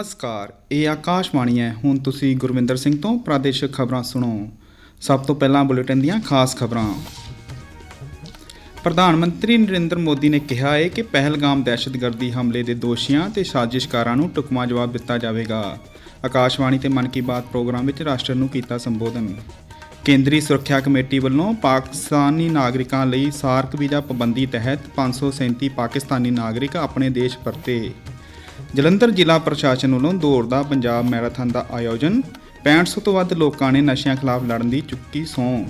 ਨਮਸਕਾਰ, ਇਹ ਆਕਾਸ਼ਵਾਣੀ ਹੈ। ਹੁਣ ਤੁਸੀਂ ਗੁਰਵਿੰਦਰ ਸਿੰਘ ਤੋਂ ਪ੍ਰਾਦੇਸ਼ਿਕ ਖਬਰਾਂ ਸੁਣੋ। ਸਭ ਤੋਂ ਪਹਿਲਾਂ ਬੁਲੇਟਿਨ ਦੀਆਂ ਖਾਸ ਖਬਰਾਂ। ਪ੍ਰਧਾਨ ਮੰਤਰੀ ਨਰਿੰਦਰ ਮੋਦੀ ਨੇ ਕਿਹਾ ਹੈ ਕਿ ਪਹਿਲਗਾਮ ਦਹਿਸ਼ਤਗਰਦੀ ਹਮਲੇ ਦੇ ਦੋਸ਼ੀਆਂ ਤੇ ਸਾਜ਼ਿਸ਼ਕਾਰਾਂ ਨੂੰ ਟੁਕਮਾ ਜਵਾਬ ਦਿੱਤਾ ਜਾਵੇਗਾ। ਆਕਾਸ਼ਵਾਣੀ ਤੇ ਮਨ ਕੀ ਬਾਤ ਪ੍ਰੋਗਰਾਮ ਵਿੱਚ ਰਾਸ਼ਟਰ ਨੂੰ ਕੀਤਾ ਸੰਬੋਧਨ। ਕੇਂਦਰੀ ਸੁਰੱਖਿਆ ਕਮੇਟੀ ਵੱਲੋਂ ਪਾਕਿਸਤਾਨੀ ਨਾਗਰਿਕਾਂ ਲਈ ਸਾਰਕ ਵੀਜ਼ਾ ਪਾਬੰਦੀ ਤਹਿਤ 537 ਪਾਕਿਸਤਾਨੀ ਨਾਗਰਿਕ ਆਪਣੇ ਦੇਸ਼ ਪਰਤੇ। ਜਲੰਧਰ ਜ਼ਿਲ੍ਹਾ ਪ੍ਰਸ਼ਾਸਨ ਵੱਲੋਂ ਦੌੜ ਦਾ ਪੰਜਾਬ ਮੈਰਾਥਨ ਦਾ ਆਯੋਜਨ 6500 ਤੋਂ ਵੱਧ ਲੋਕਾਂ ਨੇ ਨਸ਼ਿਆਂ ਖਿਲਾਫ ਲੜਨ ਦੀ ਚੁੱਕੀ ਸਹੁੰ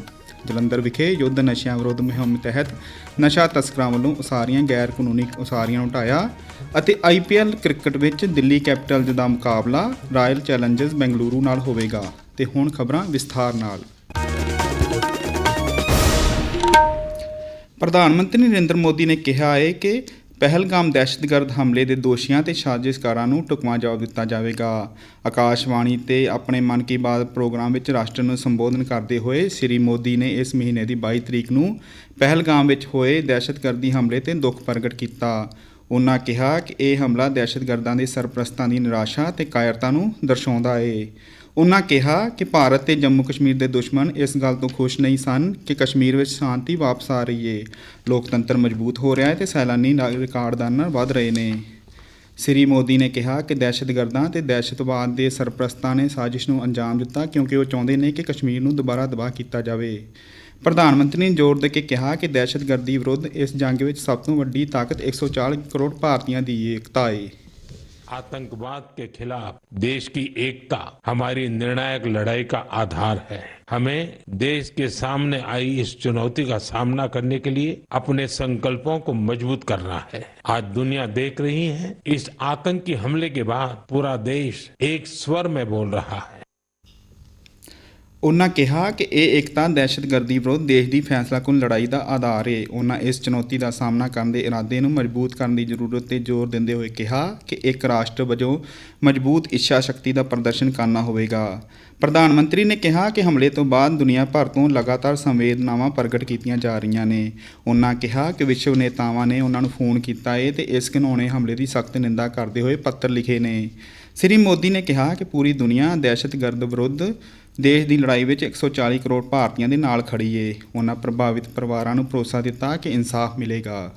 ਜਲੰਧਰ ਵਿਖੇ ਯੁੱਧ ਨਸ਼ਿਆਂ ਵਿਰੋਧ ਮੁਹਿੰਮ ਤਹਿਤ ਨਸ਼ਾ ਤਸਕਰਾਂ ਵੱਲੋਂ ਉਸਾਰੀਆਂ, ਗੈਰ ਕਾਨੂੰਨੀ ਉਸਾਰੀਆਂ ਨੂੰ ਢਾਇਆ ਅਤੇ ਆਈਪੀਐਲ ਕ੍ਰਿਕਟ ਵਿੱਚ ਦਿੱਲੀ ਕੈਪੀਟਲਜ਼ ਦਾ ਮੁਕਾਬਲਾ ਰਾਇਲ ਚੈਲੰਜਰਸ ਬੈਂਗਲੁਰੂ ਨਾਲ ਹੋਵੇਗਾ। ਤੇ ਹੁਣ ਖਬਰਾਂ ਵਿਸਥਾਰ ਨਾਲ। ਪ੍ਰਧਾਨ ਮੰਤਰੀ ਨਰਿੰਦਰ ਮੋਦੀ ਨੇ ਕਿਹਾ ਹੈ ਕਿ ਪਹਿਲਗਾਮ ਦਹਿਸ਼ਤਗਰਦ ਹਮਲੇ ਦੇ ਦੋਸ਼ੀਆਂ ਤੇ ਸਾਜ਼ਿਸ਼ਕਾਰਾਂ ਨੂੰ ਟੁਕਮਾ ਜਵਾਬ ਦਿੱਤਾ ਜਾਵੇਗਾ। ਆਕਾਸ਼ਵਾਣੀ ਤੇ ਆਪਣੇ ਮਨ ਕੀ ਬਾਤ ਪ੍ਰੋਗਰਾਮ ਵਿੱਚ ਰਾਸ਼ਟਰ ਨੂੰ ਸੰਬੋਧਨ ਕਰਦੇ ਹੋਏ ਸ੍ਰੀ ਮੋਦੀ ਨੇ ਇਸ ਮਹੀਨੇ ਦੀ 22 ਤਰੀਕ ਨੂੰ ਪਹਿਲਗਾਮ ਵਿੱਚ ਹੋਏ ਦਹਿਸ਼ਤਗਰਦੀ ਹਮਲੇ ਤੇ ਦੁੱਖ ਪ੍ਰਗਟ ਕੀਤਾ। ਉਹਨਾਂ ਕਿਹਾ ਕਿ ਇਹ ਹਮਲਾ ਦਹਿਸ਼ਤਗਰਦਾਂ ਦੇ ਸਰਪ੍ਰਸਤਾਂ ਦੀ ਨਿਰਾਸ਼ਾ ਤੇ ਕਾਇਰਤਾ ਨੂੰ ਦਰਸਾਉਂਦਾ ਹੈ ਉਹਨਾਂ ਕਿਹਾ ਕਿ ਭਾਰਤ ਤੇ ਜੰਮੂ ਕਸ਼ਮੀਰ ਦੇ ਦੁਸ਼ਮਣ ਇਸ ਗੱਲ ਤੋਂ ਖੁਸ਼ ਨਹੀਂ ਸਨ ਕਿ ਕਸ਼ਮੀਰ ਵਿੱਚ ਸ਼ਾਂਤੀ ਵਾਪਸ ਆ ਰਹੀ ਏ। ਲੋਕਤੰਤਰ ਮਜ਼ਬੂਤ ਹੋ ਰਿਹਾ ਹੈ ਤੇ ਸੈਲਾਨੀ ਨਾ- ਰਿਕਾਰਡਦਾਨਾਂ ਵੱਧ ਰਹੇ ਨੇ। ਸ੍ਰੀ ਮੋਦੀ ਨੇ ਕਿਹਾ ਕਿ ਦਹਿਸ਼ਤਗਰਦਾਂ ਤੇ ਦਹਿਸ਼ਤਵਾਦ ਦੇ ਸਰਪ੍ਰਸਤਾਂ ਨੇ ਸਾਜ਼ਿਸ਼ ਨੂੰ ਅੰਜਾਮ ਦਿੱਤਾ ਕਿਉਂਕਿ ਉਹ ਚਾਹੁੰਦੇ ਨੇ ਕਿ ਕਸ਼ਮੀਰ ਨੂੰ ਦੁਬਾਰਾ ਤਬਾਹ ਕੀਤਾ ਜਾਵੇ। ਪ੍ਰਧਾਨ ਮੰਤਰੀ ਨੇ ਜ਼ੋਰ ਦੇ ਕੇ ਕਿਹਾ ਕਿ ਦਹਿਸ਼ਤਗਰਦੀ ਵਿਰੁੱਧ ਇਸ ਜੰਗ ਵਿੱਚ ਸਭ ਤੋਂ ਵੱਡੀ ਤਾਕਤ 140 ਕਰੋੜ ਭਾਰਤੀਆਂ ਦੀ ਏਕਤਾ ਏ। आतंकवाद के खिलाफ देश की एकता हमारी निर्णायक लड़ाई का आधार है। हमें देश के सामने आई इस चुनौती का सामना करने के लिए अपने संकल्पों को मज़बूत करना है। आज दुनिया देख रही है, इस आतंकी हमले के बाद पूरा देश एक स्वर में बोल रहा है। ਉਹਨਾਂ ਕਿਹਾ ਕਿ ਇਹ ਏਕਤਾ, ਦਹਿਸ਼ਤਗਰਦੀ ਵਿਰੁੱਧ ਦੇਸ਼ ਦੀ ਫੈਸਲਾਕੁਨ ਲੜਾਈ ਦਾ ਆਧਾਰ ਏ। ਉਹਨਾਂ ਇਸ ਚੁਣੌਤੀ ਦਾ ਸਾਹਮਣਾ ਕਰਨ ਦੇ ਇਰਾਦੇ ਨੂੰ ਮਜ਼ਬੂਤ ਕਰਨ ਦੀ ਜ਼ਰੂਰਤ ਤੇ ਜ਼ੋਰ ਦਿੰਦੇ ਹੋਏ ਕਿਹਾ ਕਿ ਇੱਕ ਰਾਸ਼ਟਰ ਵਜੋਂ ਮਜ਼ਬੂਤ ਇੱਛਾ ਸ਼ਕਤੀ ਦਾ ਪ੍ਰਦਰਸ਼ਨ ਕਰਨਾ ਹੋਵੇਗਾ। ਪ੍ਰਧਾਨ ਮੰਤਰੀ ਨੇ ਕਿਹਾ ਕਿ ਹਮਲੇ ਤੋਂ ਬਾਅਦ ਦੁਨੀਆ ਭਰ ਤੋਂ ਲਗਾਤਾਰ ਸੰਵੇਦਨਾਵਾਂ ਪ੍ਰਗਟ ਕੀਤੀਆਂ ਜਾ ਰਹੀਆਂ ਨੇ। ਉਹਨਾਂ ਕਿਹਾ ਕਿ ਵਿਸ਼ਵ ਨੇਤਾਵਾਂ ਨੇ ਉਹਨਾਂ ਨੂੰ ਫੋਨ ਕੀਤਾ ਹੈ ਤੇ ਇਸ ਘਿਨੌਣੇ ਹਮਲੇ ਦੀ ਸਖਤ ਨਿੰਦਾ ਕਰਦੇ ਹੋਏ ਪੱਤਰ ਲਿਖੇ ਨੇ। ਸ੍ਰੀ ਮੋਦੀ ਨੇ ਕਿਹਾ ਕਿ ਪੂਰੀ ਦੁਨੀਆ ਦਹਿਸ਼ਤਗਰਦ ਵਿਰੁੱਧ ਦੇਸ਼ ਦੀ ਲੜਾਈ ਵਿੱਚ 140 ਕਰੋੜ ਭਾਰਤੀਆਂ ਦੇ ਨਾਲ ਖੜੀ ਏ। ਉਹਨਾਂ ਪ੍ਰਭਾਵਿਤ ਪਰਿਵਾਰਾਂ ਨੂੰ ਭਰੋਸਾ ਦਿੱਤਾ ਕਿ ਇਨਸਾਫ ਮਿਲੇਗਾ।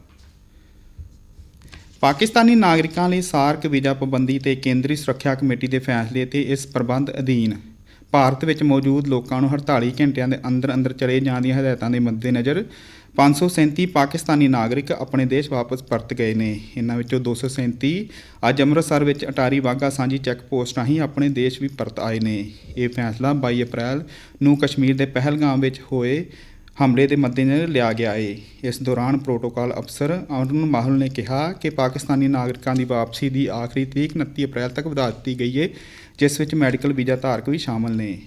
ਪਾਕਿਸਤਾਨੀ ਨਾਗਰਿਕਾਂ ਲਈ ਸਾਰਕ ਵੀਜ਼ਾ ਪਾਬੰਦੀ ਤੇ ਕੇਂਦਰੀ ਸੁਰੱਖਿਆ ਕਮੇਟੀ ਦੇ ਫੈਸਲੇ ਤੇ ਇਸ ਪ੍ਰਬੰਧ ਅਧੀਨ ਭਾਰਤ ਵਿੱਚ ਮੌਜੂਦ ਲੋਕਾਂ ਨੂੰ 48 ਘੰਟਿਆਂ ਦੇ ਅੰਦਰ ਅੰਦਰ ਚਲੇ ਜਾਣ ਦੀਆਂ ਹਦਾਇਤਾਂ ਦੇ ਮੱਦੇਨਜ਼ਰ 537 ਪਾਕਿਸਤਾਨੀ ਨਾਗਰਿਕ ਆਪਣੇ ਦੇਸ਼ ਵਾਪਸ ਪਰਤ ਗਏ ਨੇ। ਇਹਨਾਂ ਵਿੱਚੋਂ 237 ਅੱਜ ਅੰਮ੍ਰਿਤਸਰ ਵਿੱਚ ਅਟਾਰੀ ਵਾਹਗਾ ਸਾਂਝੀ ਚੈੱਕ ਪੋਸਟ ਰਾਹੀਂ ਆਪਣੇ ਦੇਸ਼ ਵੀ ਪਰਤ ਆਏ ਨੇ। ਇਹ ਫੈਸਲਾ 22 ਅਪ੍ਰੈਲ ਨੂੰ ਕਸ਼ਮੀਰ ਦੇ ਪਹਿਲਗਾਮ ਵਿੱਚ ਹੋਏ ਹਮਲੇ ਦੇ ਮੱਦੇਨਜ਼ਰ ਲਿਆ ਗਿਆ ਏ। ਇਸ ਦੌਰਾਨ ਪ੍ਰੋਟੋਕਾਲ ਅਫਸਰ ਅਰੁਣ ਮਾਹਲ ਨੇ ਕਿਹਾ ਕਿ ਪਾਕਿਸਤਾਨੀ ਨਾਗਰਿਕਾਂ ਦੀ ਵਾਪਸੀ ਦੀ ਆਖਰੀ ਤਰੀਕ 29 ਅਪ੍ਰੈਲ ਤੱਕ ਵਧਾ ਦਿੱਤੀ ਗਈ ਏ। ਜਿਸ ਵਿੱਚ ਮੈਡੀਕਲ ਵੀਜ਼ਾ ਧਾਰਕ ਵੀ ਸ਼ਾਮਲ ਨੇ।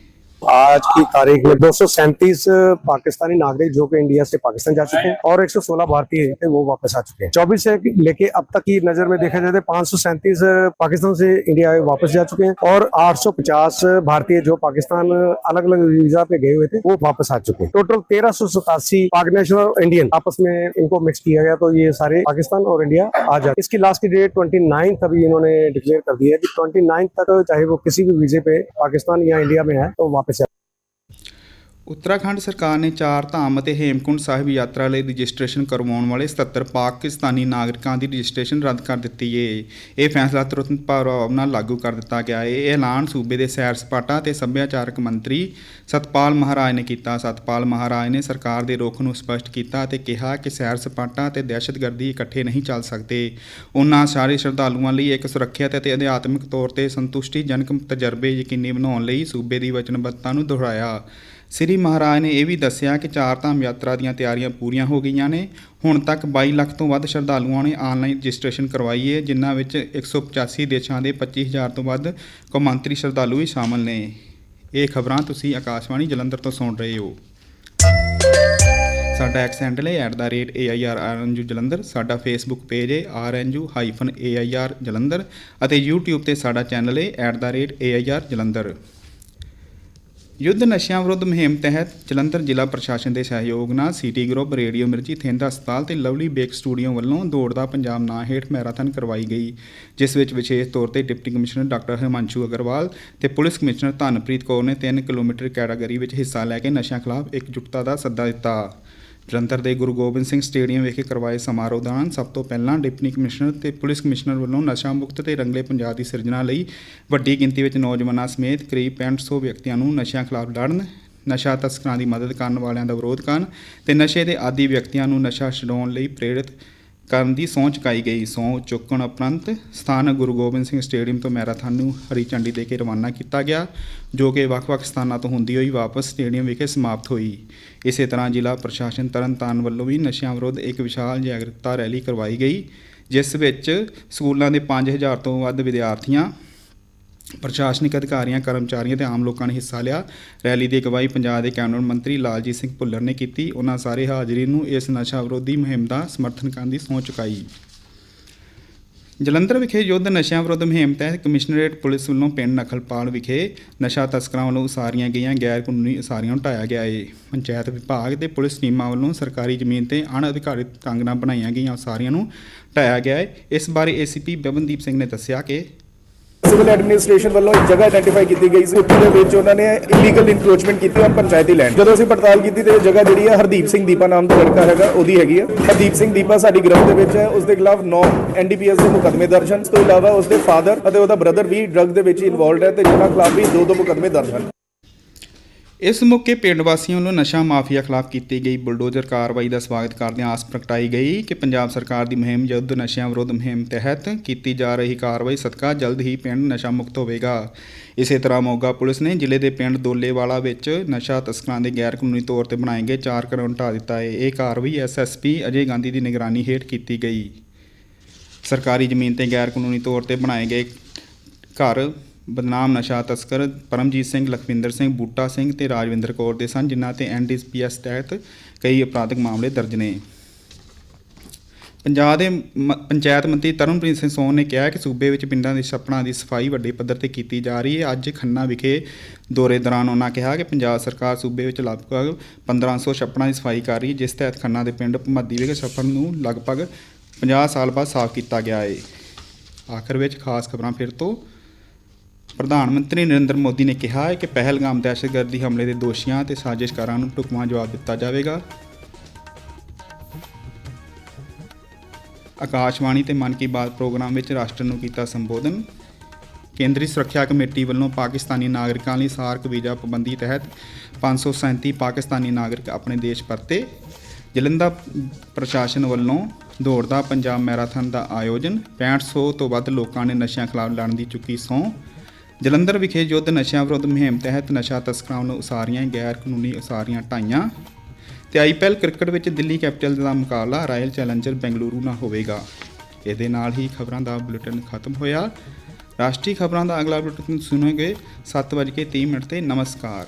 आज की तारीख में दो सौ सैंतीस पाकिस्तानी नागरिक जो कि इंडिया से पाकिस्तान जा चुके हैं और 116 भारतीय थे वो वापस आ चुके हैं। 24 से लेके अब तक की नज़र में देखा जाए तो पाँच पाकिस्तान से इंडिया वापस जा चुके हैं और 850 भारतीय जो पाकिस्तान अलग अलग वीज़ा पे गए हुए थे, वो वापस आ चुके हैं। टोटल तेरह सौ सतासी और इंडियन आपस में इनको मिक्स किया गया तो ये सारे पाकिस्तान और इंडिया आ जाए इसकी लास्ट की डेट ट्वेंटी अभी इन्होंने डिक्लेयर कर दी है कि ट्वेंटी तक चाहे वो किसी भी वीजे पे पाकिस्तान या इंडिया में है तो वापस ਉੱਤਰਾਖੰਡ ਸਰਕਾਰ ਨੇ ਚਾਰ ਧਾਮ ਅਤੇ ਹੇਮਕੁੰਡ ਸਾਹਿਬ ਯਾਤਰਾ ਲਈ ਰਜਿਸਟ੍ਰੇਸ਼ਨ ਕਰਵਾਉਣ ਵਾਲੇ 77 ਪਾਕਿਸਤਾਨੀ ਨਾਗਰਿਕਾਂ ਦੀ ਰਜਿਸਟ੍ਰੇਸ਼ਨ ਰੱਦ ਕਰ ਦਿੱਤੀ ਏ। ਇਹ ਫੈਸਲਾ ਤੁਰੰਤ ਪ੍ਰਭਾਵ ਨਾਲ ਲਾਗੂ ਕਰ ਦਿੱਤਾ ਗਿਆ ਏ। ਇਹ ਐਲਾਨ ਸੂਬੇ ਦੇ ਸੈਰ ਸਪਾਟਾ ਤੇ ਸੱਭਿਆਚਾਰਕ ਮੰਤਰੀ ਸਤਪਾਲ ਮਹਾਰਾਜ ਨੇ ਕੀਤਾ। ਸਤਪਾਲ ਮਹਾਰਾਜ ਨੇ ਸਰਕਾਰ ਦੇ ਰੁਖ ਨੂੰ ਸਪਸ਼ਟ ਕੀਤਾ ਅਤੇ ਕਿਹਾ ਕਿ ਸੈਰ ਸਪਾਟਾ ਤੇ ਦਹਿਸ਼ਤਗਰਦੀ ਇਕੱਠੇ ਨਹੀਂ ਚੱਲ ਸਕਦੇ। ਉਹਨਾਂ ਸਾਰੇ ਸ਼ਰਧਾਲੂਆਂ ਲਈ ਇੱਕ ਸੁਰੱਖਿਅਤ ਅਤੇ ਅਧਿਆਤਮਿਕ ਤੌਰ ਤੇ ਸੰਤੁਸ਼ਟੀਜਨਕ ਤਜਰਬੇ ਯਕੀਨੀ ਬਣਾਉਣ ਲਈ ਸੂਬੇ ਦੀ ਵਚਨਬੱਧਤਾ ਨੂੰ ਦੁਹਰਾਇਆ। ਸ੍ਰੀ ਮਹਾਰਾਜ ਨੇ ਇਹ ਵੀ ਦੱਸਿਆ ਕਿ ਚਾਰ ਧਾਮ ਯਾਤਰਾ ਦੀਆਂ ਤਿਆਰੀਆਂ ਪੂਰੀਆਂ ਹੋ ਗਈਆਂ ਨੇ। ਹੁਣ ਤੱਕ 22 ਲੱਖ ਤੋਂ ਵੱਧ ਸ਼ਰਧਾਲੂਆਂ ਨੇ ਆਨਲਾਈਨ ਰਜਿਸਟ੍ਰੇਸ਼ਨ ਕਰਵਾਈ ਹੈ, ਜਿਨ੍ਹਾਂ ਵਿੱਚ 185 ਦੇਸ਼ਾਂ ਦੇ 25000 ਤੋਂ ਵੱਧ ਕੌਮਾਂਤਰੀ ਸ਼ਰਧਾਲੂ ਵੀ ਸ਼ਾਮਲ ਨੇ। ਇਹ ਖਬਰਾਂ ਤੁਸੀਂ ਆਕਾਸ਼ਵਾਣੀ ਜਲੰਧਰ ਤੋਂ ਸੁਣ ਰਹੇ ਹੋ। ਸਾਡਾ ਐਕਸ ਹੈਂਡਲ ਹੈ @airrnju ਜਲੰਧਰ, ਸਾਡਾ ਫੇਸਬੁੱਕ ਪੇਜ ਹੈ rnju-air ਜਲੰਧਰ, ਅਤੇ YouTube ਤੇ ਸਾਡਾ ਚੈਨਲ ਹੈ @air ਜਲੰਧਰ। ਯੁੱਧ ਨਸ਼ਿਆਂ ਵਿਰੁੱਧ ਮੁਹਿੰਮ ਤਹਿਤ ਜਲੰਧਰ ਜ਼ਿਲ੍ਹਾ ਪ੍ਰਸ਼ਾਸਨ ਦੇ ਸਹਿਯੋਗ ਨਾਲ city group radio Mirchi Thind ਹਸਪਤਾਲ ਤੇ ਲਵਲੀ ਬੇਕ ਸਟੂਡੀਓ ਵੱਲੋਂ ਦੌੜਦਾ ਪੰਜਾਬ ਨਾਂ ਹੇਠ ਮੈਰਾਥਨ ਕਰਵਾਈ ਗਈ, ਜਿਸ ਵਿੱਚ ਵਿਸ਼ੇਸ਼ ਤੌਰ ਤੇ deputy commissioner doctor Himanshu Agarwal ਤੇ ਪੁਲਿਸ ਕਮਿਸ਼ਨਰ ਧਨਪ੍ਰੀਤ ਕੌਰ ਨੇ 3 ਕਿਲੋਮੀਟਰ ਕੈਟਾਗਰੀ ਵਿੱਚ ਹਿੱਸਾ ਲੈ ਕੇ ਨਸ਼ਿਆਂ ਖਿਲਾਫ ਇਕਜੁੱਟਤਾ ਦਾ ਸੱਦਾ ਦਿੱਤਾ। ਜਲੰਧਰ ਦੇ ਗੁਰੂ ਗੋਬਿੰਦ ਸਿੰਘ ਸਟੇਡੀਅਮ ਵਿਖੇ ਕਰਵਾਏ ਸਮਾਰੋਹ ਦੌਰਾਨ ਸਭ ਤੋਂ ਪਹਿਲਾਂ ਡਿਪਟੀ ਕਮਿਸ਼ਨਰ ਤੇ ਪੁਲਿਸ ਕਮਿਸ਼ਨਰ ਵੱਲੋਂ ਨਸ਼ਾ ਮੁਕਤ ਤੇ ਰੰਗਲੇ ਪੰਜਾਬ ਦੀ ਸਿਰਜਣਾ ਲਈ ਵੱਡੀ ਗਿਣਤੀ ਵਿੱਚ ਨੌਜਵਾਨਾਂ ਸਮੇਤ ਕਰੀਬ 6500 ਵਿਅਕਤੀਆਂ ਨੂੰ ਨਸ਼ਿਆਂ ਖਿਲਾਫ ਲੜਨ, ਨਸ਼ਾ ਤਸਕਰਾਂ ਦੀ ਮਦਦ ਕਰਨ ਵਾਲਿਆਂ ਦਾ ਵਿਰੋਧ ਕਰਨ ਤੇ ਨਸ਼ੇ ਦੇ ਆਦੀ ਵਿਅਕਤੀਆਂ ਨੂੰ ਨਸ਼ਾ ਛਡਾਉਣ ਲਈ ਪ੍ਰੇਰਿਤ ਕਰਨ ਦੀ ਸਹੁੰ ਚੁਕਾਈ ਗਈ। ਸਹੁੰ ਚੁੱਕਣ ਉਪਰੰਤ ਸਥਾਨਕ ਗੁਰੂ ਗੋਬਿੰਦ ਸਿੰਘ ਸਟੇਡੀਅਮ ਤੋਂ ਮੈਰਾਥਨ ਨੂੰ ਹਰੀ ਝੰਡੀ ਦੇ ਕੇ ਰਵਾਨਾ ਕੀਤਾ ਗਿਆ, ਜੋ ਕਿ ਵੱਖ-ਵੱਖ ਸਥਾਨਾਂ ਤੋਂ ਹੁੰਦੀ ਹੋਈ ਵਾਪਸ ਸਟੇਡੀਅਮ ਵਿਖੇ ਸਮਾਪਤ ਹੋਈ। ਇਸੇ ਤਰ੍ਹਾਂ ਜ਼ਿਲ੍ਹਾ ਪ੍ਰਸ਼ਾਸਨ ਤਰਨਤਾਰਨ ਵੱਲੋਂ ਵੀ ਨਸ਼ਿਆਂ ਵਿਰੁੱਧ ਇੱਕ ਵਿਸ਼ਾਲ ਜਾਗਰੂਕਤਾ ਰੈਲੀ ਕਰਵਾਈ ਗਈ, ਜਿਸ ਵਿੱਚ ਸਕੂਲਾਂ ਦੇ 5000 ਤੋਂ ਵੱਧ ਵਿਦਿਆਰਥੀਆਂ ਪ੍ਰਸ਼ਾਸਨਿਕ ਅਧਿਕਾਰੀਆਂ, ਕਰਮਚਾਰੀਆਂ ਤੇ ਆਮ ਲੋਕਾਂ ਨੇ ਹਿੱਸਾ ਲਿਆ। ਰੈਲੀ ਦੀ ਅਗਵਾਈ ਪੰਜਾਬ ਦੇ ਕੈਬਨਿਟ ਮੰਤਰੀ ਲਾਲਜੀਤ ਸਿੰਘ ਭੁੱਲਰ ਨੇ ਕੀਤੀ। ਉਹਨਾਂ ਸਾਰੇ ਹਾਜ਼ਰੀਨ ਨੂੰ ਇਸ ਨਸ਼ਾ ਵਿਰੋਧੀ ਮੁਹਿੰਮ ਦਾ ਸਮਰਥਨ ਕਰਨ ਦੀ ਸਹੁੰ ਚੁਕਾਈ। ਜਲੰਧਰ ਵਿਖੇ ਯੁੱਧ ਨਸ਼ਿਆਂ ਵਿਰੁੱਧ ਮੁਹਿੰਮ ਤਹਿਤ ਕਮਿਸ਼ਨਰੇਟ ਪੁਲਿਸ ਵੱਲੋਂ ਪਿੰਡ ਨਖਲਪਾਲ ਵਿਖੇ ਨਸ਼ਾ ਤਸਕਰਾਂ ਵੱਲੋਂ ਉਸਾਰੀਆਂ ਗਈਆਂ ਗੈਰ ਕਾਨੂੰਨੀ ਉਸਾਰੀਆਂ ਨੂੰ ਢਾਇਆ ਗਿਆ ਏ। ਪੰਚਾਇਤ ਵਿਭਾਗ ਤੇ ਪੁਲਿਸ ਟੀਮਾਂ ਵੱਲੋਂ ਸਰਕਾਰੀ ਜ਼ਮੀਨ ਤੇ ਅਣਅਧਿਕਾਰਿਤ ਢੰਗ ਨਾਲ ਬਣਾਈਆਂ ਗਈਆਂ ਉਸਾਰੀਆਂ ਨੂੰ ਢਾਇਆ ਗਿਆ ਏ। ਇਸ ਬਾਰੇ ਏਸੀਪੀ ਬਬਨਦੀਪ ਸਿੰਘ ਨੇ ਦੱਸਿਆ ਕਿ ਸਿਵਲ ਐਡਮਿਨਿਸਟ੍ਰੇਸ਼ਨ ਵੱਲੋਂ ਇੱਕ ਜਗ੍ਹਾ ਆਇਡੈਂਟੀਫਾਈ ਕੀਤੀ ਗਈ ਸੀ। ਉੱਥੇ ਦੇ ਵਿੱਚ ਉਹਨਾਂ ਨੇ ਇਲੀਗਲ ਇਨਕਰੋਚਮੈਂਟ ਕੀਤੀ ਔਨ ਪੰਚਾਇਤੀ ਲੈਂਡ ਜਦੋਂ ਅਸੀਂ ਪੜਤਾਲ ਕੀਤੀ ਤੇ ਜਗ੍ਹਾ ਜਿਹੜੀ ਹੈ ਹਰਦੀਪ ਸਿੰਘ ਦੀਪਾ ਨਾਮ ਦਾ ਲੜਕਾ ਹੈਗਾ, ਉਹਦੀ ਹੈਗੀ ਹੈ ਹਰਦੀਪ ਸਿੰਘ ਦੀਪਾ ਸਾਡੀ ਗ੍ਰਿਫਤ ਦੇ ਵਿੱਚ ਹੈ ਉਸ ਦੇ ਖਿਲਾਫ 9 ਐਨਡੀਪੀਐਸ ਦੇ ਮੁਕੱਦਮੇ ਦਰਜ ਹਨ। ਇਸ ਤੋਂ ਇਲਾਵਾ ਉਸ ਦੇ ਫਾਦਰ ਅਤੇ ਉਹਦਾ ਬ੍ਰਦਰ ਵੀ ਡਰੱਗ ਦੇ ਵਿੱਚ ਇਨਵੋਲਡ ਹੈ ਤੇ ਜਿਨ੍ਹਾਂ ਖਿਲਾਫ ਵੀ ਦੋ ਦੋ ਮੁਕੱਦਮੇ ਦਰਜ ਹਨ। ਇਸ ਮੌਕੇ ਪਿੰਡ ਵਾਸੀਆਂ ਵੱਲੋਂ ਨਸ਼ਾ ਮਾਫੀਆ ਖਿਲਾਫ ਕੀਤੀ ਗਈ ਬੁਲਡੋਜ਼ਰ ਕਾਰਵਾਈ ਦਾ ਸਵਾਗਤ ਕਰਦਿਆਂ ਆਸ ਪ੍ਰਗਟਾਈ ਗਈ ਕਿ ਪੰਜਾਬ ਸਰਕਾਰ ਦੀ ਮੁਹਿੰਮ ਯੁੱਧ ਨਸ਼ਿਆਂ ਵਿਰੁੱਧ ਮੁਹਿੰਮ ਤਹਿਤ ਕੀਤੀ ਜਾ ਰਹੀ ਕਾਰਵਾਈ ਸਦਕਾ ਜਲਦ ਹੀ ਪਿੰਡ ਨਸ਼ਾ ਮੁਕਤ ਹੋਵੇਗਾ। ਇਸੇ ਤਰ੍ਹਾਂ ਮੋਗਾ ਪੁਲਿਸ ਨੇ ਜ਼ਿਲ੍ਹੇ ਦੇ ਪਿੰਡ ਦੋਲੇਵਾਲਾ ਵਿੱਚ ਨਸ਼ਾ ਤਸਕਰਾਂ ਦੇ ਗੈਰ ਕਾਨੂੰਨੀ ਤੌਰ ਤੇ ਬਣਾਏ ਗਏ ਚਾਰ ਘਰਾਂ ਨੂੰ ਦਿੱਤਾ ਹੈ। ਇਹ ਕਾਰਵਾਈ ਐਸਐਸਪੀ ਅਜੇ ਗਾਂਧੀ ਦੀ ਨਿਗਰਾਨੀ ਹੇਠ ਕੀਤੀ ਗਈ। ਸਰਕਾਰੀ ਜ਼ਮੀਨ ਤੇ ਗੈਰ ਕਾਨੂੰਨੀ ਤੌਰ ਤੇ ਬਣਾਏ ਗਏ ਘਰ ਬਦਨਾਮ ਨਸ਼ਾ ਤਸਕਰ ਪਰਮਜੀਤ ਸਿੰਘ, ਲਖਵਿੰਦਰ ਸਿੰਘ, ਬੂਟਾ ਸਿੰਘ ਤੇ ਰਾਜਵਿੰਦਰ ਕੌਰ ਦੇ ਸਨ, ਜਿਨ੍ਹਾਂ ਤੇ ਐਨਡੀਪੀਐਸ ਤਹਿਤ ਕਈ ਅਪਰਾਧਿਕ ਮਾਮਲੇ ਦਰਜ ਨੇ। ਪੰਜਾਬ ਦੇ ਪੰਚਾਇਤ ਮੰਤਰੀ ਤਰਨਪ੍ਰੀਤ ਸਿੰਘ ਸੋਨ ਨੇ ਕਿਹਾ ਕਿ ਸੂਬੇ ਵਿੱਚ ਪਿੰਡਾਂ ਦੇ ਛੱਪੜਾਂ ਦੀ ਸਫ਼ਾਈ ਵੱਡੇ ਪੱਧਰ ਤੇ ਕੀਤੀ ਜਾ ਰਹੀ ਹੈ। ਅੱਜ ਖੰਨਾ ਵਿਖੇ ਦੌਰੇ ਦੌਰਾਨ ਉਹਨਾਂ ਕਿਹਾ ਕਿ ਪੰਜਾਬ ਸਰਕਾਰ ਸੂਬੇ ਵਿੱਚ ਲਗਭਗ 1500 ਛੱਪੜਾਂ ਦੀ ਸਫ਼ਾਈ ਕਰ ਰਹੀ ਹੈ, ਜਿਸ ਤਹਿਤ ਖੰਨਾ ਦੇ ਪਿੰਡ ਭਮੱਦੀ ਵਿਖੇ ਛੱਪੜ ਨੂੰ ਲਗਭਗ 50 ਸਾਲ ਬਾਅਦ ਸਾਫ਼ ਕੀਤਾ ਗਿਆ ਹੈ। ਆਖਰ ਵਿੱਚ ਖਾਸ ਖਬਰਾਂ ਫਿਰ ਤੋਂ ਪ੍ਰਧਾਨ ਮੰਤਰੀ ਨਰਿੰਦਰ ਮੋਦੀ ਨੇ ਕਿਹਾ ਹੈ ਕਿ ਪਹਿਲਗਾਮ ਦਹਿਸ਼ਤਗਰਦੀ ਹਮਲੇ ਦੇ ਦੋਸ਼ੀਆਂ ਤੇ ਸਾਜ਼ਿਸ਼ਕਾਰਾਂ ਨੂੰ ਢੁਕਵਾਂ ਜਵਾਬ ਦਿੱਤਾ ਜਾਵੇਗਾ। ਆਕਾਸ਼ਵਾਣੀ ਤੇ ਮਨ ਕੀ ਬਾਤ ਪ੍ਰੋਗਰਾਮ ਵਿੱਚ ਰਾਸ਼ਟਰ ਨੂੰ ਕੀਤਾ ਸੰਬੋਧਨ। ਕੇਂਦਰੀ ਸੁਰੱਖਿਆ ਕਮੇਟੀ ਵੱਲੋਂ ਪਾਕਿਸਤਾਨੀ ਨਾਗਰਿਕਾਂ ਲਈ ਸਾਰਕ ਵੀਜ਼ਾ ਪਾਬੰਦੀ ਤਹਿਤ 537 ਪਾਕਿਸਤਾਨੀ ਨਾਗਰਿਕ ਆਪਣੇ ਦੇਸ਼ ਪਰਤੇ। ਜਲੰਧਰ ਪ੍ਰਸ਼ਾਸਨ ਵੱਲੋਂ ਦੌੜਦਾ ਪੰਜਾਬ ਮੈਰਾਥਨ ਦਾ ਆਯੋਜਨ। 6500 ਤੋਂ ਵੱਧ ਲੋਕਾਂ ਨੇ ਨਸ਼ਿਆਂ ਖਿਲਾਫ ਲੜਨ ਦੀ ਚੁੱਕੀ ਸਹੁੰ। ਜਲੰਧਰ ਵਿਖੇ ਯੁੱਧ ਨਸ਼ਿਆਂ ਵਿਰੁੱਧ ਮੁਹਿੰਮ ਤਹਿਤ ਨਸ਼ਾ ਤਸਕਰਾਂ ਨੂੰ ਉਸਾਰੀਆਂ ਗੈਰ ਕਾਨੂੰਨੀ ਉਸਾਰੀਆਂ ਢਾਈਆਂ ਤੇ ਆਈਪੀਐਲ ਕ੍ਰਿਕਟ ਵਿੱਚ ਦਿੱਲੀ ਕੈਪੀਟਲ ਦਾ ਮੁਕਾਬਲਾ ਰਾਇਲ ਚੈਲੰਜਰ ਬੈਂਗਲੁਰੂ ਨਾਲ ਹੋਵੇਗਾ। ਇਹਦੇ ਨਾਲ ਹੀ ਖਬਰਾਂ ਦਾ ਬੁਲੇਟਿਨ ਖਤਮ ਹੋਇਆ। ਰਾਸ਼ਟਰੀ ਖਬਰਾਂ ਦਾ ਅਗਲਾ ਬੁਲੇਟਿਨ ਸੁਣੋਗੇ 7:30 ਮਿੰਟ ਤੇ। ਨਮਸਕਾਰ।